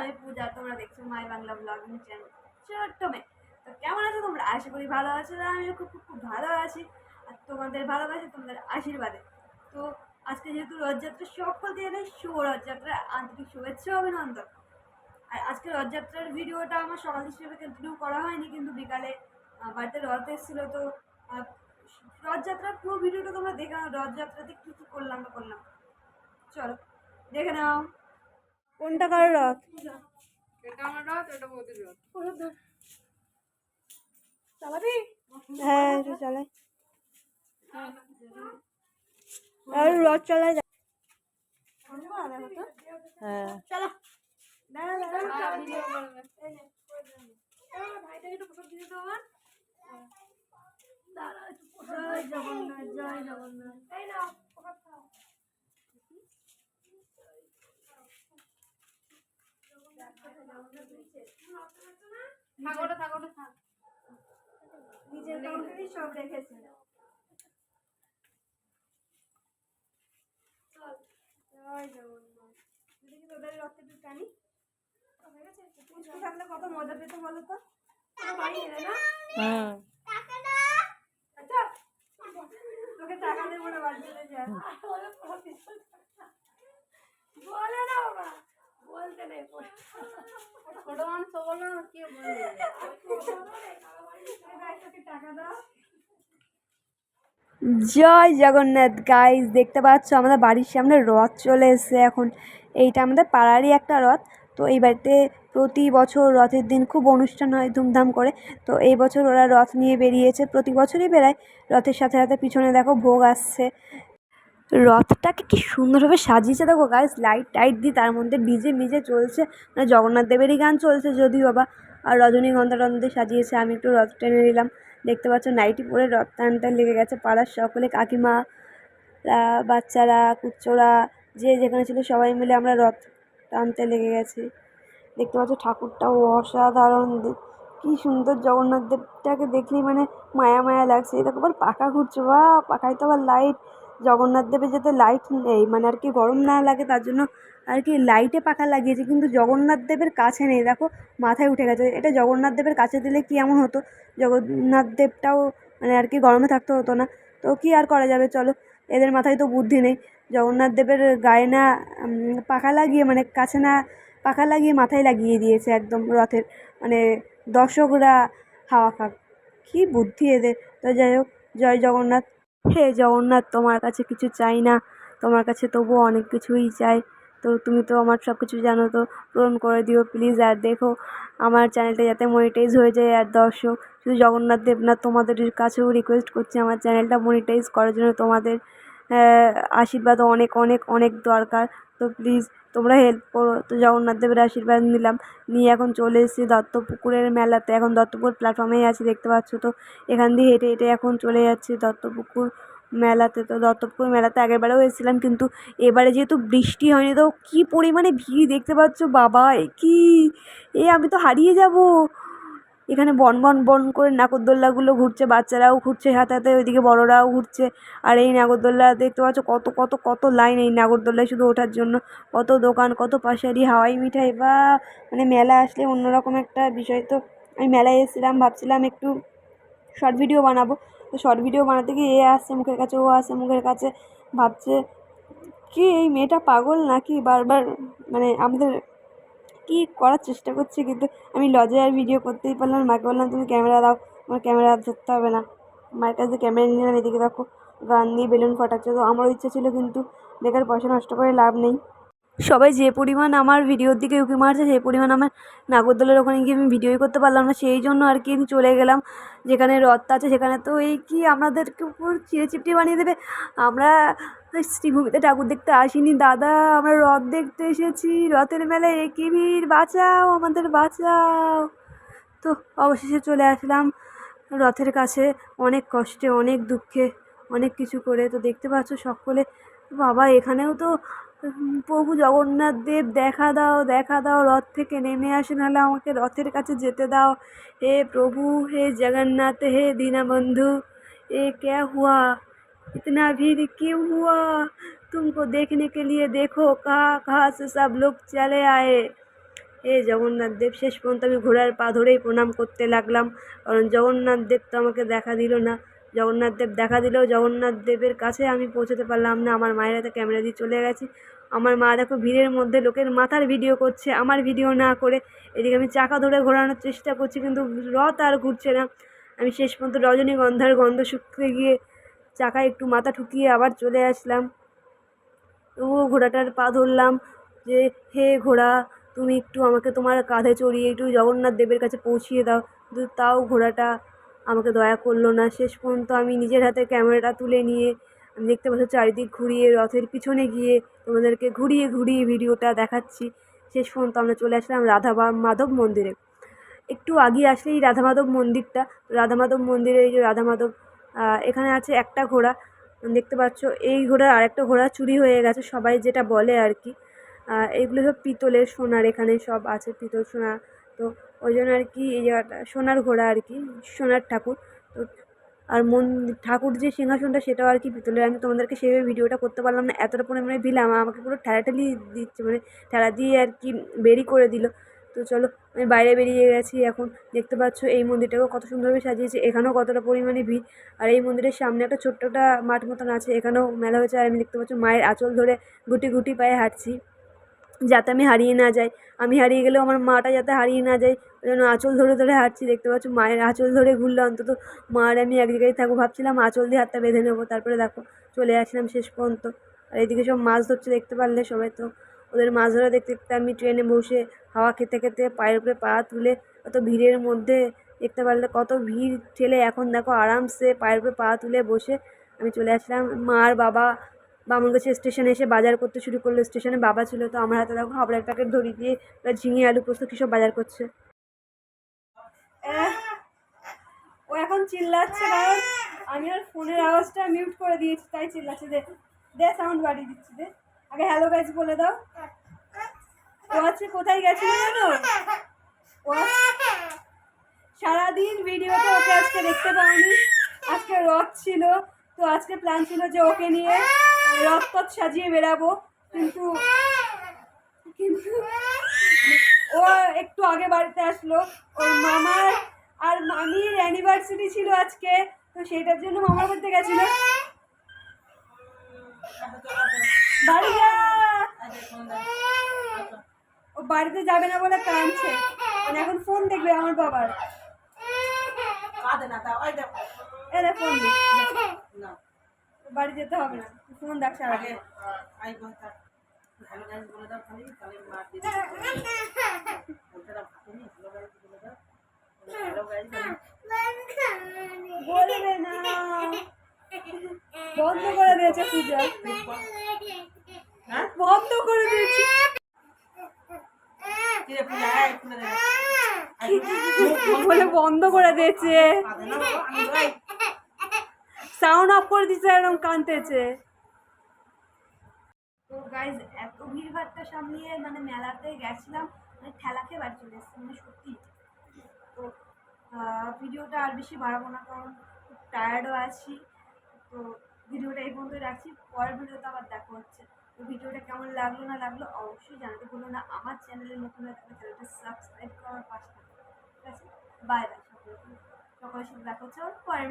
আমি পূজা, তোমরা দেখছ মাই বাংলা ব্লগিং চ্যানেল ছোট্ট মেয়ে তো কেমন আছো তোমরা? আশা করি ভালো আছো। আমিও খুব খুব খুব ভালো আছি। আর তোমাদের ভালোবাসি, তোমাদের আশীর্বাদে। তো আজকে যেহেতু রথযাত্রা সকলকে জানাই শুভ রথযাত্রা আন্তরিক শুভেচ্ছা অভিনন্দন। আর আজকে রথযাত্রার ভিডিওটা আমার সকাল হিসেবে কন্টিনিউ করা হয়নি, কিন্তু বিকালে বাড়িতে রথ এসেছিল। তো রথযাত্রার পুরো ভিডিওটা তোমরা দেখে নাও, রথযাত্রাতে কী কী করলাম না করলাম। চলো, দেখে নাও। কোনটা কারও রথ? এটা আমার রাত এটা বৌদির রাত চালাবি? হ্যাঁ একটু চালাই আর রথ চালাই যা হ্যাঁ। চলো। প্রসাদ জয় জগন্নাথ জয় জগন্নাথ এই নাও প্রসাদ খাও কত মজা পেতো বলো তো বাড়ি এলে না তোকে টাকা দেবো না বাড়ি চলে যা বলে জয় জগন্নাথ গাইজ দেখতে পাচ্ছ আমাদের বাড়ির সামনে রথ চলে এসেছে এখন। এইটা আমাদের পাড়ারই একটা রথ। তো এই বাড়িতে প্রতি বছর রথের দিন খুব অনুষ্ঠান হয় ধুমধাম করে। তো এই বছর ওরা রথ নিয়ে বেরিয়েছে, প্রতি বছরই বেরায়। রথের সাথে সাথে পিছনে দেখো ভোগ আসছে। রথটাকে কি সুন্দরভাবে সাজিয়েছে দেখো গাইজ লাইট টাইট দিয়ে তার মধ্যে ডিজে মিজে চলছে মানে জগন্নাথ দেবেরই গান চলছে যদিও বাবা আর রজনীগন্ধা টন্ধে সাজিয়েছে, আমি একটু রথ টেনে নিলাম, দেখতে পাচ্ছ নাইটি পরে রথ টানতে লেগে গেছে, পাড়ার সকলে কাকিমা বাচ্চারা কুচ্চোরা যে যেখানে ছিল সবাই মিলে আমরা রথ টানতে লেগে গেছি, দেখতে পাচ্ছ ঠাকুরটাও অসাধারণ কি সুন্দর জগন্নাথ দেবটাকে দেখলেই মানে মায়া মায়া লাগছে দেখো আবার পাখা ঘুরছে বা পাখায় তো আবার লাইট জগন্নাথ দেবের যাতে লাইট নেই মানে আর কি গরম না লাগে তার জন্য আর কি লাইটে পাখা লাগিয়েছে, কিন্তু জগন্নাথ দেবের কাছে নেই। দেখো, মাথায় উঠে গেছে। এটা জগন্নাথ দেবের কাছে দিলে কি এমন হতো? জগন্নাথ দেবটাও মানে আর কি গরমে থাকতে হতো না। তো কি আর করা যাবে? চলো, এদের মাথায় তো বুদ্ধি নেই। জগন্নাথ দেবের গায়ে না পাখা লাগিয়ে মানে কাছে না পাখা লাগিয়ে মাথায় লাগিয়ে দিয়েছে একদম রথের। মানে দর্শকরা হাওয়া খাক কী বুদ্ধি এদের। তো যাই হোক, জয় জগন্নাথ। হে জগন্নাথ, তোমার কাছে কিছু চাই না। তোমার কাছে তবুও অনেক কিছুই চাই। তো তুমি তো আমার সব কিছু জানো, তো পূরণ করে দিও প্লিজ। আর দেখো, আমার চ্যানেলটা যাতে মনিটাইজ হয়ে যায়, আর দর্শক, শুধু জগন্নাথ দেবনাথ তোমাদের কাছেও রিকোয়েস্ট করছি আমার চ্যানেলটা মনিটাইজ করার জন্য। তোমাদের আশীর্বাদ অনেক অনেক অনেক দরকার। তো প্লিজ তোমরা হেল্প করো। তো জগন্নাথ দেবের আশীর্বাদ নিলাম। নিয়ে এখন চলে এসেছি দত্তপুকুরের মেলাতে। এখন দত্তপুকুর প্ল্যাটফর্মেই আছি, দেখতে পাচ্ছ তো? এখান দিয়ে হেঁটে হেঁটে এখন চলে যাচ্ছি দত্তপুকুর মেলাতে। তো দত্তপুকুর মেলাতে আগেরবারেও এসেছিলাম, কিন্তু এবারে যেহেতু বৃষ্টি হয়নি, তো কী পরিমাণে ভিড় দেখতে পাচ্ছ? বাবা এ কি? এ, আমি তো হারিয়ে যাব। এখানে বন বন বন করে নাগরদোল্লাগুলো ঘুরছে, বাচ্চারাও ঘুরছে হাতে হাতে, ওইদিকে বড়রাও ঘুরছে। আর এই নাগরদোল্লা দেখতে পাচ্ছ কত কত কত লাইন এই নাগরদোল্লায় শুধু ওঠার জন্য। কত দোকান, কত পাশারি হাওয়াই মিঠাই, বা মানে মেলা আসলে অন্যরকম একটা বিষয়। তো আমি মেলায় এসেছিলাম, ভাবছিলাম একটু শর্ট ভিডিও বানাবো। তো শর্ট ভিডিও বানাতে গিয়ে এ আসছে মুখের কাছে, ও আসছে মুখের কাছে, ভাবছে, কি এই মেয়েটা পাগল নাকি? বারবার মানে আমাদের কি করার চেষ্টা করছে কিন্তু আমি লজে আর ভিডিও করতেই পারলাম না। মাকে বললাম, তুমি ক্যামেরা দাও, আমার ক্যামেরা ধরতে হবে না। মায়ের কাছে ক্যামেরা নিলাম, এদিকে দেখো, গান দিয়ে বেলুন ফাটাচ্ছে। তো আমারও ইচ্ছে ছিল কিন্তু বেকার পয়সা নষ্ট করে লাভ নেই। সবাই যে পরিমাণ আমার ভিডিওর দিকে উঁকি মারছে, সেই পরিমাণ আমার নাগরদোলের ওখানে গিয়ে আমি ভিডিওই করতে পারলাম না। সেই জন্য আর কি আমি চলে গেলাম। যেখানে রথটা আছে, সেখানে তো এই কি আমাদেরকে উপর চিড়ে চিপটি বানিয়ে দেবে? আমরা শ্রীভূমিতে ঠাকুর দেখতে আসিনি। দাদা, আমরা রথ দেখতে এসেছি। রথের মেলায় একই ভিড়। বাঁচাও, আমাদের বাঁচাও। তো, অবশেষে চলে আসলাম রথের কাছে। অনেক কষ্টে, অনেক দুঃখে, অনেক কিছু করে। তো দেখতে পাচ্ছ সকলে, বাবা, এখানেও তো প্রভু জগন্নাথ দেব, দেখা দাও দেখা দাও, রথ থেকে নেমে আসে। নাহলে আমাকে রথের কাছে যেতে দাও। হে প্রভু, হে জগন্নাথ, হে দীনবন্ধু, এ ক্যা হুয়া? इतना भीड़ क्यों हुआ तुमको देखने के लिए देखो कहाँ कहाँ से सब लोग चले आए হে জগন্নাথ দেব শেষ পর্যন্ত আমি ঘোড়ার পা ধরেই প্রণাম করতে লাগলাম কারণ জগন্নাথ দেব তো আমাকে দেখা দিল না জগন্নাথ দেব দেখা দিলেও জগন্নাথ দেবের কাছে আমি পৌঁছতে পারলাম না আমার মায়ের হাতে ক্যামেরা দিয়ে চলে গেছি আমার মা দেখো ভিড়ের মধ্যে লোকের মাথার ভিডিও করছে আমার ভিডিও না করে এদিকে আমি চাকা ধরে ঘোরানোর চেষ্টা করছি কিন্তু রথ আর ঘুরছে না আমি শেষ পর্যন্ত রজনীগন্ধার গন্ধ শুকতে গিয়ে চাকায় একটু মাথা ঠুকিয়ে আবার চলে আসলাম। তবুও ঘোড়াটার পা ধরলাম যে, হে ঘোড়া, তুমি একটু আমাকে তোমার কাঁধে চড়িয়ে একটু জগন্নাথ দেবের কাছে পৌঁছিয়ে দাও। কিন্তু তাও ঘোড়াটা আমাকে দয়া করল না। শেষ পর্যন্ত আমি নিজের হাতে ক্যামেরাটা তুলে নিয়ে, আমি দেখতে পাচ্ছি চারিদিক ঘুরিয়ে, রথের পিছনে গিয়ে তোমাদেরকে ঘুরিয়ে ঘুরিয়ে ভিডিওটা দেখাচ্ছি। শেষ পর্যন্ত আমরা চলে আসলাম রাধা মাধব মন্দিরে। একটু আগে আসলেই রাধা মাধব মন্দিরটা। রাধা মাধব মন্দিরে এই যে রাধা মাধব এখানে আছে একটা ঘোড়া। দেখতে পাচ্ছ, এই ঘোড়ার আরেকটা ঘোড়া চুরি হয়ে গেছে, সবাই যেটা বলে আর কি। এইগুলো সব পিতলের সোনার, এখানে সব আছে পিতল সোনা। তো ওই জন্য আর কি এই জায়গাটা, সোনার ঘোড়া আর কি, সোনার ঠাকুর। তো আর মন, ঠাকুর যে সিংহাসনটা, সেটাও আর কি পিতলের। আমি তোমাদেরকে সেভাবে ভিডিওটা করতে পারলাম না, এতটা পরিমাণে ভিড় আমা- আমাকে পুরো ঠেলাঠেলি দিচ্ছে মানে ঠেলা দিয়ে আর কি বেরি করে দিল। তো চলো, আমি বাইরে বেরিয়ে গেছি এখন। দেখতে পাচ্ছ এই মন্দিরটাকেও কত সুন্দরভাবে সাজিয়েছে। এখানেও কতটা পরিমাণে ভিড়। আর এই মন্দিরের সামনে একটা ছোট্ট একটা মাঠ মতন আছে। এখানেও মেলা হয়েছে। আর আমি দেখতে পাচ্ছ মায়ের আঁচল ধরে গুটি গুটি পায়ে হাঁটছি, যাতে আমি হারিয়ে না যাই। আমি হারিয়ে গেলেও আমার মাটা যাতে হারিয়ে না যায়, ওই জন্য আঁচল ধরে ধরে হাঁটছি। দেখতে পাচ্ছ মায়ের আঁচল ধরে ঘুরলে অন্তত। মা আর আমি এক জায়গায় থাকব ভাবছিলাম, আঁচল দিয়ে হাতটা বেঁধে নেব। তারপরে দেখো, চলে আসলাম শেষ পর্যন্ত। আর এদিকে সব মাছ ধরছে, দেখতে পারলে সবাই তো। ওদের মাছ ধরা দেখতে দেখতে আমি ট্রেনে বসে হাওয়া খেতে খেতে পায়ের উপরে পা তুলে অত ভিড়ের মধ্যে দেখতে পারলে কত ভিড় ঠেলে এখন দেখো আরামসে পায়ের উপরে পা তুলে বসে আমি চলে আসলাম। মা আর বাবা বামনগাছি স্টেশনে এসে বাজার করতে শুরু করল। স্টেশনে বাবা ছিল তো আমার হাতে দেখো হাবড়ার প্যাকেট ধরিয়ে দিয়ে ওরা ঝিঙে, আলু, পোস্ত কী সব বাজার করছে। ও এখন চিল্লাচ্ছে কারণ আমি ওর ফোনের আওয়াজটা মিউট করে দিয়েছি, তাই চিল্লাচ্ছে। দে সাউন্ড বাড়িয়ে দিচ্ছি, দে। আগে হ্যালো গাইজ বলে দাও। ও আজকে কোথায় গেছিল জানো? ও সারাদিন ভিডিওতে ওকে আজকে দেখতে পাওনি। আজকে রথ ছিল, তো আজকে প্ল্যান ছিল যে ওকে নিয়ে রথ পথ সাজিয়ে বেরাবো কিন্তু কিন্তু ও একটু আগে বাড়িতে আসলো। ওর মামার আর মামির অ্যানিভার্সারি ছিল আজকে, তো সেটার জন্য মামার বাড়িতে গেছিল। বাড়ি যা ও বাড়িতে যাবে না বলে কাঁদছে। মানে এখন ফোন দেখবে আমার বাবার। ফোন বাড়ি যেতে হবে না। ফোন দেখ আগে বল ভালো দাও খালি তাহলে মার দিয়ে ভালো বলবে না। বন্ধ করে দিয়েছে পূজা হ্যাঁ বন্ধ করে দিয়েছে কি রে পূজা হ্যাঁ খুলে দে বলে যাই সাউন্ড অফ করে দিচ্ছে এরকম কানতেছে তো গাইজ এত ভিড় ভাড়টা সামলিয়ে মানে মেলাতে গেছিলাম মানে ঠেলা খেয়ে বাড়ি চলে এসেছি মানে সত্যি। তো ভিডিওটা আর বেশি বাড়াবো না, কারণ খুব টায়ার্ডও আছি। তো ভিডিওটা এই পর্যন্ত রাখছি, পরের ভিডিওতে আবার দেখা হচ্ছে। তো ভিডিওটা কেমন লাগল না লাগল অবশ্যই জানাতে ভুলো না। আমার চ্যানেলের নতুন হয়ে থাকলে চ্যানেলটা সাবস্ক্রাইব করার পাশে থাকবে ঠিক আছে? বাই বাই সকলকে শুধু দেখা হচ্ছে পরের